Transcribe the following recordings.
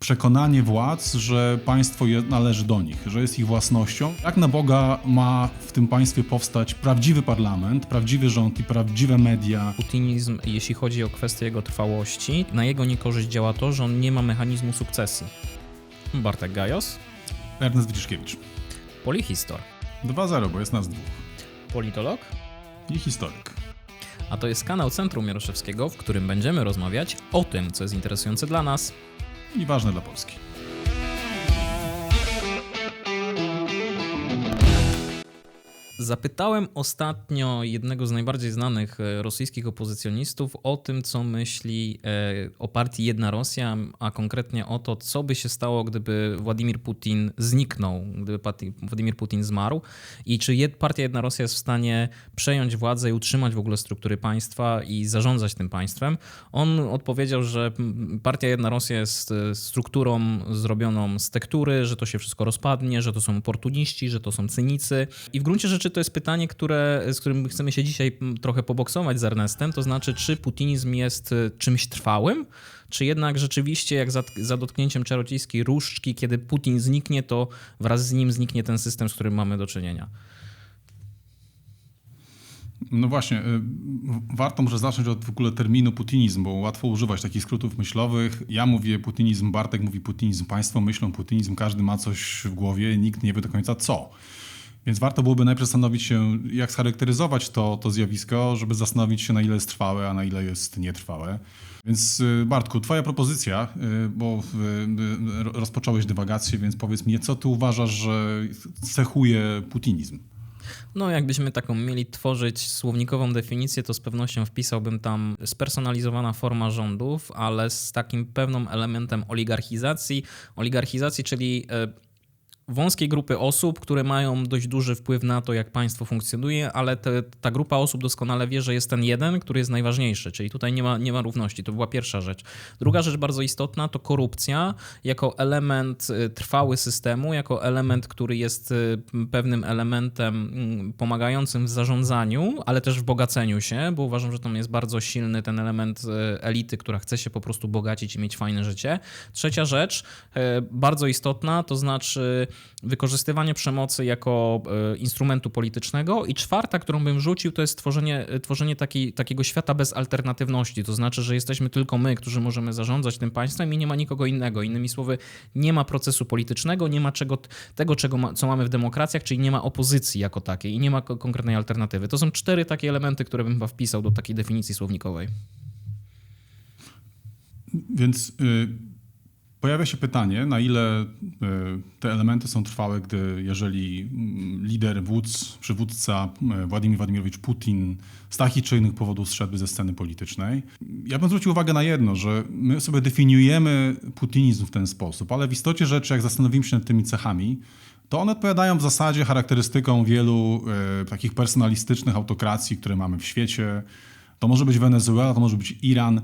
Przekonanie władz, że państwo należy do nich, że jest ich własnością. Jak na Boga ma w tym państwie powstać prawdziwy parlament, prawdziwy rząd i prawdziwe media? Putinizm, jeśli chodzi o kwestię jego trwałości, na jego niekorzyść działa to, że on nie ma mechanizmu sukcesji. Bartek Gajos, Ernest Wiliszkiewicz. polihistor, 2-0, bo jest nas dwóch. politolog, I historyk. a to jest kanał Centrum Jaroszewskiego, w którym będziemy rozmawiać o tym, co jest interesujące dla nas. I ważne dla Polski. Zapytałem ostatnio jednego z najbardziej znanych e, rosyjskich opozycjonistów o tym, co myśli e, o partii Jedna Rosja, a konkretnie o to, co by się stało, gdyby Władimir Putin zniknął, gdyby Władimir Putin zmarł i czy partia Jedna Rosja jest w stanie przejąć władzę i utrzymać w ogóle struktury państwa i zarządzać tym państwem. On odpowiedział, że partia Jedna Rosja jest e, strukturą zrobioną z tektury, że to się wszystko rozpadnie, że to są oportuniści, że to są cynicy. I w gruncie rzeczy to jest pytanie, które, z którym chcemy się dzisiaj trochę poboksować z Ernestem, to znaczy, czy putinizm jest e, czymś trwałym, czy jednak rzeczywiście, jak za, za dotknięciem czarodziejskiej różdżki, kiedy Putin zniknie, to wraz z nim zniknie ten system, z którym mamy do czynienia. No właśnie, y, warto może zacząć od w ogóle terminu putinizm, bo łatwo używać takich skrótów myślowych. Ja mówię putinizm, Bartek mówi putinizm, państwo myślą putinizm, każdy ma coś w głowie, nikt nie wie do końca co. Więc warto byłoby najpierw zastanowić się, jak scharakteryzować to, to zjawisko, żeby zastanowić się, na ile jest trwałe, a na ile jest nietrwałe. Więc y, Bartku, twoja propozycja, y, bo y, rozpocząłeś dywagację, więc powiedz mi, co ty uważasz, że cechuje putinizm? No, jakbyśmy taką mieli tworzyć słownikową definicję, to z pewnością wpisałbym tam spersonalizowana forma rządów, ale z takim pewnym elementem oligarchizacji. Oligarchizacji, czyli wąskiej grupy osób, które mają dość duży wpływ na to, jak państwo funkcjonuje, ale te, ta grupa osób doskonale wie, że jest ten jeden, który jest najważniejszy, czyli tutaj nie ma, nie ma równości. To była pierwsza rzecz. Druga rzecz bardzo istotna to korupcja jako element y, trwały systemu, jako element, który jest y, pewnym elementem mm, pomagającym w zarządzaniu, ale też w bogaceniu się, bo uważam, że tam jest bardzo silny ten element y, elity, która chce się po prostu bogacić i mieć fajne życie. Trzecia rzecz, bardzo istotna, to znaczy wykorzystywanie przemocy jako e, instrumentu politycznego. I czwarta, którą bym rzucił, to jest tworzenie, tworzenie taki, takiego świata bez alternatywności. To znaczy, że jesteśmy tylko my, którzy możemy zarządzać tym państwem i nie ma nikogo innego. Innymi słowy, nie ma procesu politycznego, nie ma czego, tego, czego ma, co mamy w demokracjach, czyli nie ma opozycji jako takiej i nie ma ko- konkretnej alternatywy. To są cztery takie elementy, które bym wpisał do takiej definicji słownikowej. Więc y, pojawia się pytanie, na ile y, te elementy są trwałe, gdy jeżeli mm, lider, wódz, przywódca y, Władimir Władimirowicz Putin z takich czy innych powodów zszedłby ze sceny politycznej. Ja bym zwrócił uwagę na jedno, że my sobie definiujemy putinizm w ten sposób, ale w istocie rzeczy, jak zastanowimy się nad tymi cechami, to one odpowiadają w zasadzie charakterystykom wielu y, takich personalistycznych autokracji, które mamy w świecie. To może być Wenezuela, to może być Iran.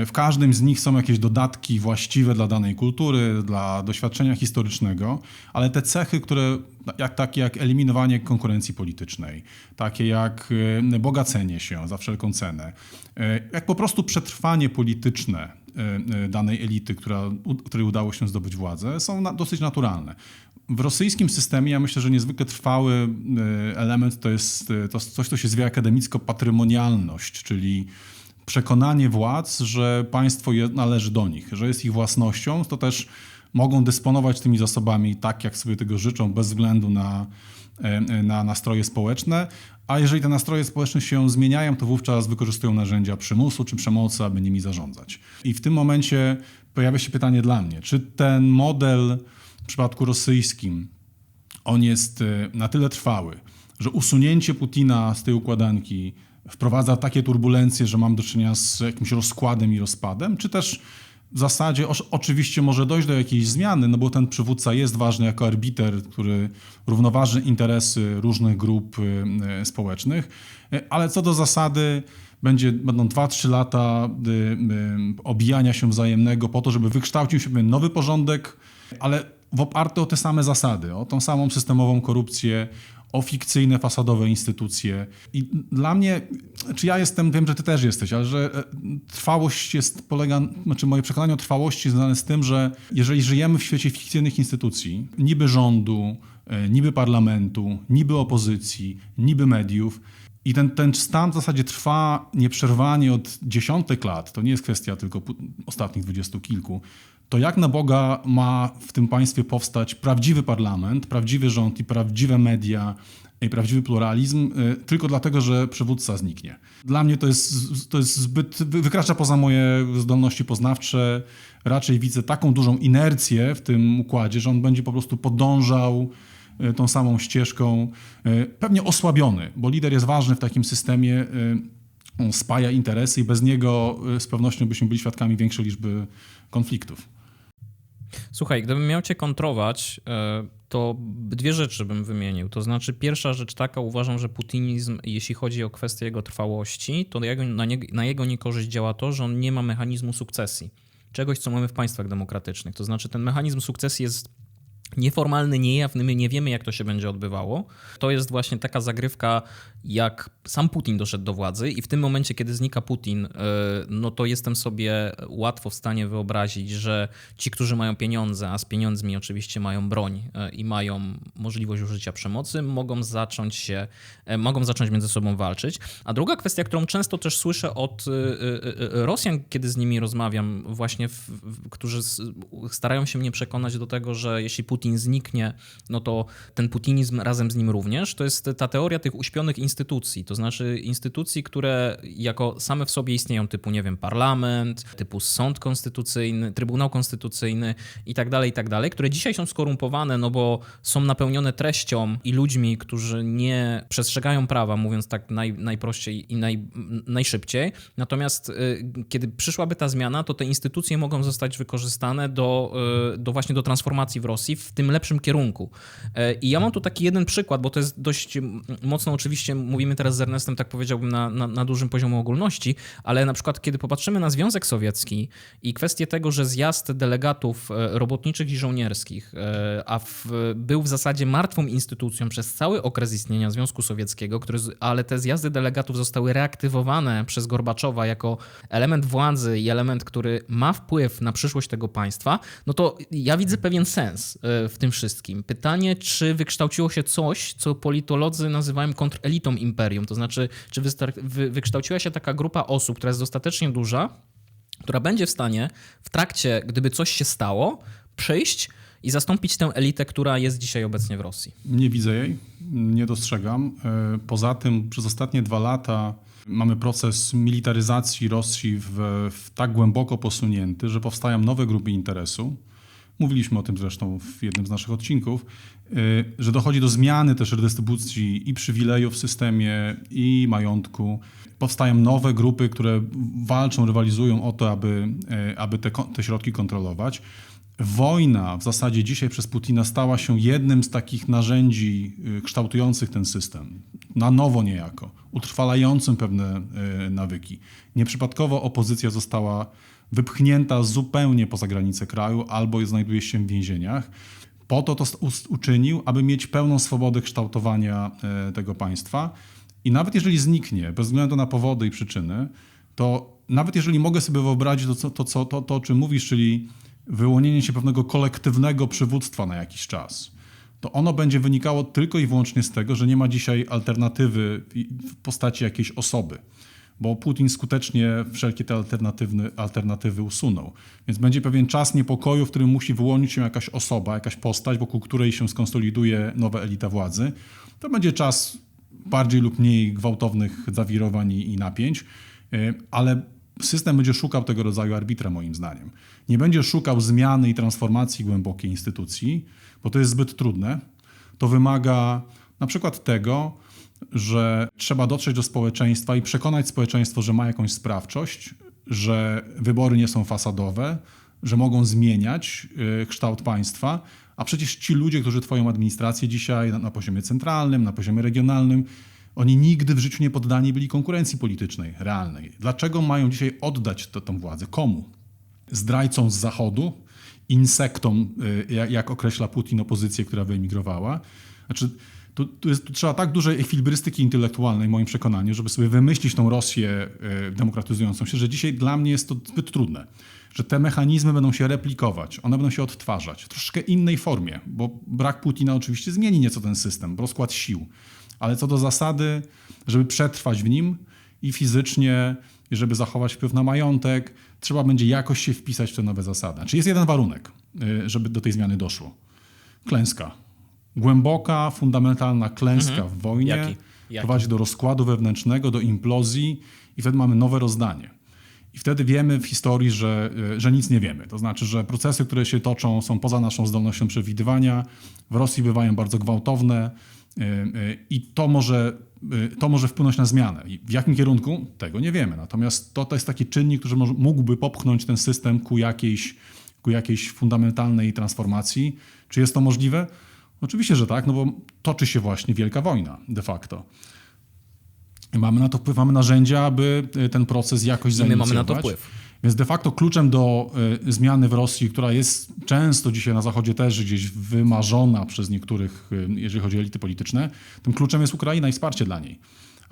E, W każdym z nich są jakieś dodatki właściwe dla danej kultury, dla doświadczenia historycznego, ale te cechy, które jak, takie jak eliminowanie konkurencji politycznej, takie jak e, bogacenie się za wszelką cenę, e, jak po prostu przetrwanie polityczne danej elity, która, której udało się zdobyć władzę, są na, dosyć naturalne. W rosyjskim systemie ja myślę, że niezwykle trwały element to jest to coś, co się zwie akademicko-patrymonialność, czyli przekonanie władz, że państwo należy do nich, że jest ich własnością, to też mogą dysponować tymi zasobami tak, jak sobie tego życzą, bez względu na, e, e, na nastroje społeczne. A jeżeli te nastroje społeczne się zmieniają, to wówczas wykorzystują narzędzia przymusu czy przemocy, aby nimi zarządzać. I w tym momencie pojawia się pytanie dla mnie, czy ten model w przypadku rosyjskim on jest e, na tyle trwały, że usunięcie Putina z tej układanki wprowadza takie turbulencje, że mam do czynienia z jakimś rozkładem i rozpadem, czy też w zasadzie osz- oczywiście może dojść do jakiejś zmiany, no bo ten przywódca jest ważny jako arbiter, który równoważy interesy różnych grup y, y, społecznych, Y, ale co do zasady będzie, będą 2-3 lata obijania się wzajemnego po to, żeby wykształcił się nowy porządek, ale w oparty o te same zasady, o tą samą systemową korupcję, o fikcyjne, fasadowe instytucje. I dla mnie, czy ja jestem, wiem, że ty też jesteś, ale że e, trwałość jest, polega, znaczy moje przekonanie o trwałości jest związane z tym, że jeżeli żyjemy w świecie fikcyjnych instytucji, niby rządu, e, niby parlamentu, niby opozycji, niby mediów, i ten, ten stan w zasadzie trwa nieprzerwanie od dziesiątek lat. To nie jest kwestia tylko ostatnich dwudziestu kilku. To jak na Boga ma w tym państwie powstać prawdziwy parlament, prawdziwy rząd i prawdziwe media i prawdziwy pluralizm y, tylko dlatego, że przywódca zniknie. Dla mnie to jest, to jest zbyt, wy- wykracza poza moje zdolności poznawcze. Raczej widzę taką dużą inercję w tym układzie, że on będzie po prostu podążał y, tą samą ścieżką, y, pewnie osłabiony, bo lider jest ważny w takim systemie, on spaja interesy i bez niego z pewnością byśmy byli świadkami większej liczby konfliktów. Słuchaj, gdybym miał cię kontrować, e, to dwie rzeczy bym wymienił. To znaczy, pierwsza rzecz taka, uważam, że putinizm, jeśli chodzi o kwestię jego trwałości, to na, na jego niekorzyść działa to, że on nie ma mechanizmu sukcesji. Czegoś, co mamy w państwach demokratycznych. To znaczy, ten mechanizm sukcesji jest nieformalny, niejawny, my nie wiemy, jak to się będzie odbywało. To jest właśnie taka zagrywka, jak sam Putin doszedł do władzy i w tym momencie, kiedy znika Putin, y, no to jestem sobie łatwo w stanie wyobrazić, że ci, którzy mają pieniądze, a z pieniędzmi oczywiście mają broń y, i mają możliwość użycia przemocy, mogą zacząć się, y, mogą zacząć między sobą walczyć. A druga kwestia, którą często też słyszę od Rosjan, kiedy z nimi rozmawiam, właśnie, w, w, którzy starają się mnie przekonać do tego, że jeśli Putin zniknie, no to ten putinizm razem z nim również, to jest ta teoria tych uśpionych instytucji, to znaczy instytucji, które jako same w sobie istnieją, typu, nie wiem, parlament, typu sąd konstytucyjny, trybunał konstytucyjny i tak dalej, i tak dalej, które dzisiaj są skorumpowane, no bo są napełnione treścią i ludźmi, którzy nie przestrzegają prawa, mówiąc tak naj, najprościej i naj, najszybciej. Natomiast y, kiedy przyszłaby ta zmiana, to te instytucje mogą zostać wykorzystane do, y, do właśnie do transformacji w Rosji w tym lepszym kierunku. E, I ja mam tu taki jeden przykład, bo to jest dość mocno oczywiście, mówimy teraz z Ernestem, tak powiedziałbym, na, na, na dużym poziomie ogólności, ale na przykład kiedy popatrzymy na Związek Sowiecki i kwestię tego, że zjazd delegatów e, robotniczych i żołnierskich, e, a w, był w zasadzie martwą instytucją przez cały okres istnienia Związku Sowieckiego, który, ale te zjazdy delegatów zostały reaktywowane przez Gorbaczowa jako element władzy i element, który ma wpływ na przyszłość tego państwa, no to ja widzę pewien sens e, w tym wszystkim. Pytanie, czy wykształciło się coś, co politolodzy nazywają kontrelitą imperium, to znaczy, czy wy, wykształciła się taka grupa osób, która jest dostatecznie duża, która będzie w stanie w trakcie, gdyby coś się stało, przyjść i zastąpić tę elitę, która jest dzisiaj obecnie w Rosji. Nie widzę jej, nie dostrzegam. E, Poza tym przez ostatnie dwa lata mamy proces militaryzacji Rosji w, w tak głęboko posunięty, że powstają nowe grupy interesu. Mówiliśmy o tym zresztą w jednym z naszych odcinków, e, że dochodzi do zmiany też redystrybucji i przywilejów w systemie, i majątku. Powstają nowe grupy, które walczą, rywalizują o to, aby, e, aby te, te środki kontrolować. Wojna w zasadzie dzisiaj przez Putina stała się jednym z takich narzędzi y, kształtujących ten system. Na nowo niejako, utrwalającym pewne y, nawyki. Nieprzypadkowo opozycja została wypchnięta zupełnie poza granice kraju albo znajduje się w więzieniach. Po to to uczynił, aby mieć pełną swobodę kształtowania y, tego państwa. I nawet jeżeli zniknie, bez względu na powody i przyczyny, to nawet jeżeli mogę sobie wyobrazić to, to, co, to, to o czym mówisz, czyli wyłonienie się pewnego kolektywnego przywództwa na jakiś czas, to ono będzie wynikało tylko i wyłącznie z tego, że nie ma dzisiaj alternatywy w postaci jakiejś osoby. Bo Putin skutecznie wszelkie te alternatywne, alternatywy usunął. Więc będzie pewien czas niepokoju, w którym musi wyłonić się jakaś osoba, jakaś postać, wokół której się skonsoliduje nowa elita władzy. To będzie czas bardziej lub mniej gwałtownych zawirowań i, napięć, y, ale system będzie szukał tego rodzaju arbitra, moim zdaniem. Nie będzie szukał zmiany i transformacji głębokiej instytucji, bo to jest zbyt trudne. To wymaga na przykład tego, że trzeba dotrzeć do społeczeństwa i przekonać społeczeństwo, że ma jakąś sprawczość, że wybory nie są fasadowe, że mogą zmieniać y, kształt państwa, a przecież ci ludzie, którzy twoją administrację dzisiaj na, poziomie centralnym, na poziomie regionalnym, oni nigdy w życiu nie poddani byli konkurencji politycznej, realnej. Dlaczego mają dzisiaj oddać to, tą władzę? Komu? Zdrajcom z Zachodu, insektom, jak, jak określa Putin opozycję, która wyemigrowała. Znaczy, tu, tu, jest, tu trzeba tak dużej ekwilibrystyki intelektualnej, w moim przekonaniu, żeby sobie wymyślić tą Rosję e, demokratyzującą się, że dzisiaj dla mnie jest to zbyt trudne. Że te mechanizmy będą się replikować, one będą się odtwarzać w troszkę innej formie, bo brak Putina oczywiście zmieni nieco ten system, rozkład sił. Ale co do zasady, żeby przetrwać w nim i fizycznie, i żeby zachować wpływ na majątek, trzeba będzie jakoś się wpisać w te nowe zasady. Czyli jest jeden warunek, y, żeby do tej zmiany doszło. Klęska. Głęboka, fundamentalna klęska w wojnie Jaki? Jaki? prowadzi do rozkładu wewnętrznego, do implozji i wtedy mamy nowe rozdanie. I wtedy wiemy w historii, że, y, że nic nie wiemy. To znaczy, że procesy, które się toczą, są poza naszą zdolnością przewidywania. W Rosji bywają bardzo gwałtowne y, y, i to może, to może wpłynąć na zmianę. I w jakim kierunku? Tego nie wiemy. Natomiast to, to jest taki czynnik, który mógłby popchnąć ten system ku jakiejś, ku jakiejś fundamentalnej transformacji. Czy jest to możliwe? Oczywiście, że tak, no bo toczy się właśnie wielka wojna de facto. Mamy na to wpływ, mamy narzędzia, aby y, ten proces jakoś I my zainicjować. mamy na to wpływ. Więc de facto kluczem do y, zmiany w Rosji, która jest często dzisiaj na Zachodzie też gdzieś wymarzona przez niektórych, y, jeżeli chodzi o elity polityczne, tym kluczem jest Ukraina i wsparcie dla niej,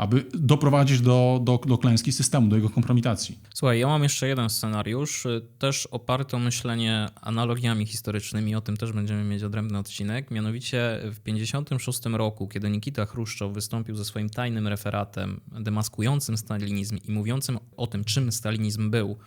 aby doprowadzić do, do, do klęski systemu, do jego kompromitacji. Słuchaj, ja mam jeszcze jeden scenariusz, y, też oparty o myślenie analogiami historycznymi, o tym też będziemy mieć odrębny odcinek. Mianowicie w 1956 roku, kiedy Nikita Chruszczow wystąpił ze swoim tajnym referatem demaskującym stalinizm i mówiącym o tym, czym stalinizm był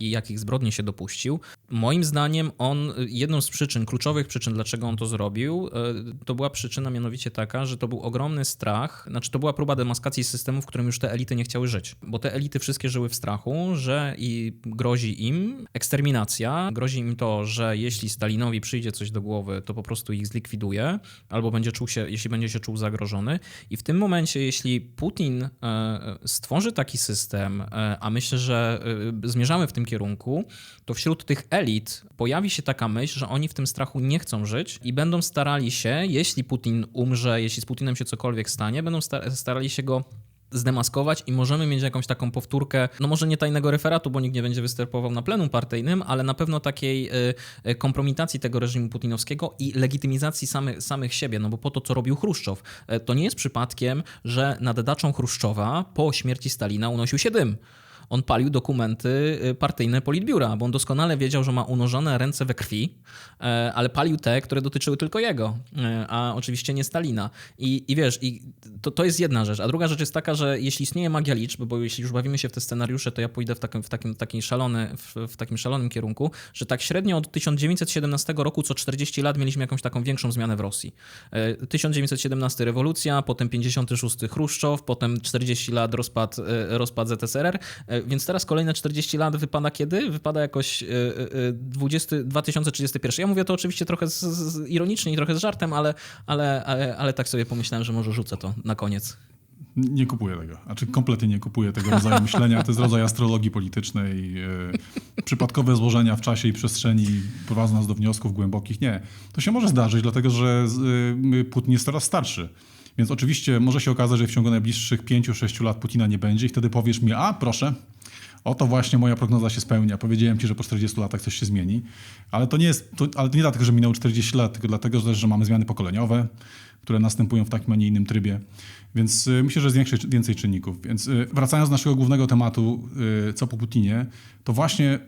i jakich zbrodni się dopuścił. Moim zdaniem on, jedną z przyczyn, kluczowych przyczyn, dlaczego on to zrobił, y, to była przyczyna mianowicie taka, że to był ogromny strach, znaczy to była próba demaskacji systemu, w którym już te elity nie chciały żyć. Bo te elity wszystkie żyły w strachu, że i grozi im eksterminacja, grozi im to, że jeśli Stalinowi przyjdzie coś do głowy, to po prostu ich zlikwiduje, albo będzie czuł się, jeśli będzie się czuł zagrożony. I w tym momencie, jeśli Putin e, stworzy taki system, e, a myślę, że e, zmierzamy w tym kierunku, to wśród tych elit pojawi się taka myśl, że oni w tym strachu nie chcą żyć i będą starali się, jeśli Putin umrze, jeśli z Putinem się cokolwiek stanie, będą sta- starali się go zdemaskować i możemy mieć jakąś taką powtórkę, no może nie tajnego referatu, bo nikt nie będzie występował na plenum partyjnym, ale na pewno takiej y, y, kompromitacji tego reżimu putinowskiego i legitymizacji samy, samych siebie, no bo po to, co robił Chruszczow. Y, To nie jest przypadkiem, że nad daczą Chruszczowa po śmierci Stalina unosił się dym on palił dokumenty y, partyjne politbiura, bo on doskonale wiedział, że ma unożone ręce we krwi, e, ale palił te, które dotyczyły tylko jego, e, a oczywiście nie Stalina. I, i wiesz, i to, to jest jedna rzecz. A druga rzecz jest taka, że jeśli istnieje magia liczb, bo jeśli już bawimy się w te scenariusze, to ja pójdę w takim, w takim, takim, szalony, w, w takim szalonym kierunku, że tak średnio od 1917 roku co 40 lat mieliśmy jakąś taką większą zmianę w Rosji. E, 1917 rewolucja, potem 56 Chruszczow, potem 40 lat rozpad, e, rozpad ZSRR, E, więc teraz kolejne 40 lat wypada kiedy? Wypada jakoś e, e, 20, 2031. Ja mówię to oczywiście trochę z, z, ironicznie i trochę z żartem, ale, ale, ale, ale tak sobie pomyślałem, że może rzucę to na koniec. Nie kupuję tego. Znaczy kompletnie nie kupuję tego rodzaju myślenia. To jest rodzaj astrologii politycznej. E, przypadkowe złożenia w czasie i przestrzeni prowadzą nas do wniosków głębokich. Nie. To się może zdarzyć, dlatego że e, Putin jest coraz starszy. Więc oczywiście może się okazać, że w ciągu najbliższych 5-6 lat Putina nie będzie i wtedy powiesz mi, a proszę, oto właśnie moja prognoza się spełnia. Powiedziałem ci, że po 40 latach coś się zmieni. Ale to nie jest, to, ale to nie dlatego, że minęło 40 lat, tylko dlatego, że, że mamy zmiany pokoleniowe, które następują w takim, a nie innym trybie. Więc y, myślę, że jest więcej, więcej czynników. Więc y, wracając do naszego głównego tematu, y, co po Putinie, to właśnie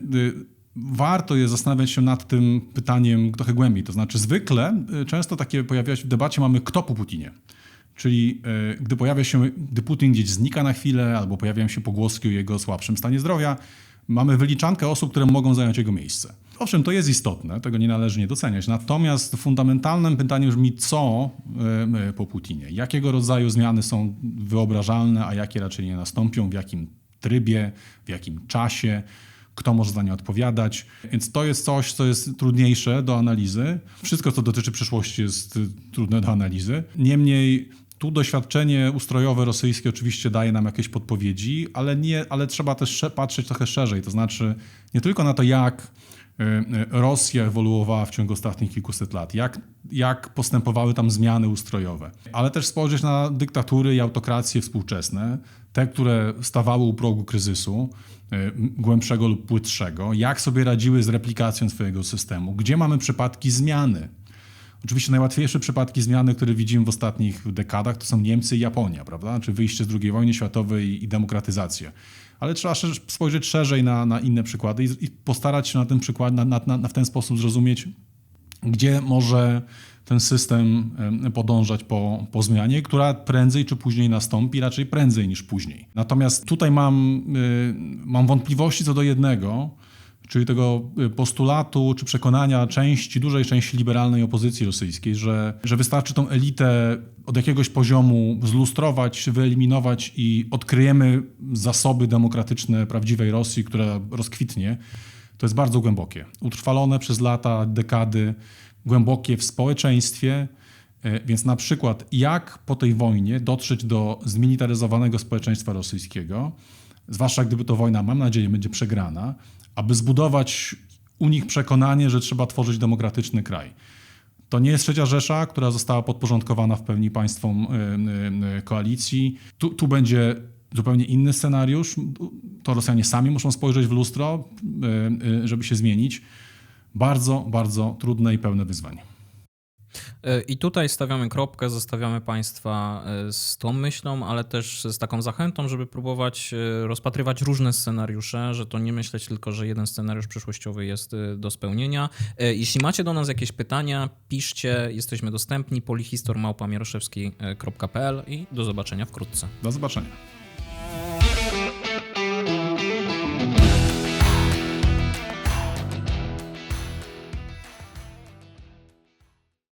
warto jest zastanawiać się nad tym pytaniem trochę głębiej. To znaczy zwykle, często takie pojawia się w debacie mamy kto po Putinie. Czyli gdy pojawia się, gdy Putin gdzieś znika na chwilę, albo pojawiają się pogłoski o jego słabszym stanie zdrowia, mamy wyliczankę osób, które mogą zająć jego miejsce. Owszem, to jest istotne, tego nie należy nie doceniać. Natomiast fundamentalnym pytaniem brzmi, co po Putinie? Jakiego rodzaju zmiany są wyobrażalne, a jakie raczej nie nastąpią, w jakim trybie, w jakim czasie? kto może za nie odpowiadać. Więc to jest coś, co jest trudniejsze do analizy. Wszystko, co dotyczy przyszłości, jest trudne do analizy. Niemniej tu doświadczenie ustrojowe rosyjskie oczywiście daje nam jakieś podpowiedzi, ale, nie, ale trzeba też patrzeć trochę szerzej. To znaczy nie tylko na to, jak Rosja ewoluowała w ciągu ostatnich kilkuset lat, jak, jak postępowały tam zmiany ustrojowe, ale też spojrzeć na dyktatury i autokracje współczesne, te, które stawały u progu kryzysu, głębszego lub płytszego, jak sobie radziły z replikacją swojego systemu, gdzie mamy przypadki zmiany Oczywiście najłatwiejsze przypadki zmiany, które widzimy w ostatnich dekadach, to są Niemcy i Japonia, prawda? Czy wyjście z II wojny światowej i demokratyzacja. Ale trzeba spojrzeć szerzej na, na inne przykłady i, i postarać się na ten przykład, na, na, na w ten sposób zrozumieć, gdzie może ten system em, podążać po, po zmianie, która prędzej czy później nastąpi, raczej prędzej niż później. Natomiast tutaj mam, y, mam wątpliwości co do jednego, czyli tego y, postulatu czy przekonania części, dużej części liberalnej opozycji rosyjskiej, że, że wystarczy tą elitę od jakiegoś poziomu zlustrować, wyeliminować i odkryjemy zasoby demokratyczne prawdziwej Rosji, która rozkwitnie. To jest bardzo głębokie. Utrwalone przez lata, dekady, głębokie w społeczeństwie. E, Więc na przykład, jak po tej wojnie dotrzeć do zmilitaryzowanego społeczeństwa rosyjskiego, zwłaszcza gdyby to wojna, mam nadzieję, będzie przegrana, aby zbudować u nich przekonanie, że trzeba tworzyć demokratyczny kraj. To nie jest trzecia Rzesza, która została podporządkowana w pełni państwom y, y, y, koalicji. Tu, tu będzie zupełnie inny scenariusz. To Rosjanie sami muszą spojrzeć w lustro, żeby się zmienić. Bardzo, bardzo trudne i pełne wyzwanie. E, I tutaj stawiamy kropkę, zostawiamy Państwa e, z tą myślą, ale też z taką zachętą, żeby próbować e, rozpatrywać różne scenariusze, że to nie myśleć tylko, że jeden scenariusz przyszłościowy jest do spełnienia. Jeśli macie do nas jakieś pytania, piszcie, jesteśmy dostępni polihistormałpamieroszewski.pl i do zobaczenia wkrótce. Do zobaczenia.